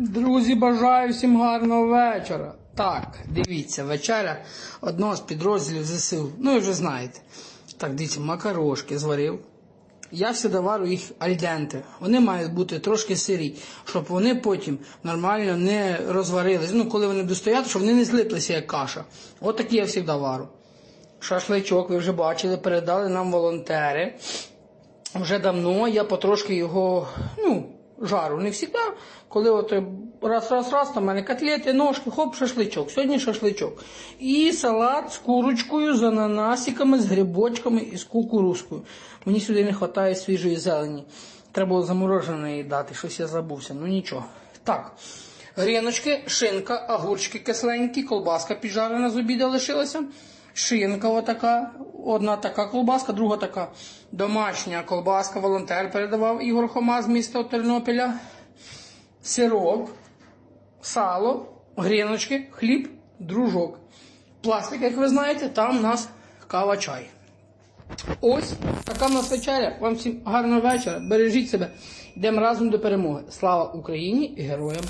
Друзі, бажаю всім гарного вечора. Так, дивіться, вечеря одного з підрозділів ЗСУ. Ну, ви вже знаєте. Так, дивіться, макарошки зварив. Я завжди варю їх альденте. Вони мають бути трошки сирі, щоб вони потім нормально не розварились. Ну, коли вони достоять, щоб вони не злиплися як каша. От такі я завжди варю. Шашличок, ви вже бачили, передали нам волонтери. Вже давно я потрошки його, ну, жару. Не завжди, коли от раз, раз, раз, там мене котлети, ножки, хоп, шашличок. Сьогодні шашличок. І салат з курочкою, з ананасиками, з грибочками і з кукурузкою. Мені сюди не вистачає свіжої зелені. Треба було замороженої дати, щось я забувся. Ну нічого. Так. Гріночки, шинка, огурчики кисленькі, колбаска піджарена з обіду лишилася. Шинка отака, одна така колбаска, друга така домашня колбаска, волонтер передавав Ігор Хома з міста Тернопіля. Сирок, сало, гріночки, хліб, дружок. Пластик, як ви знаєте, там у нас кава чай. Ось така в нас вечеря. Вам всім гарного вечора. Бережіть себе. Йдемо разом до перемоги. Слава Україні і героям!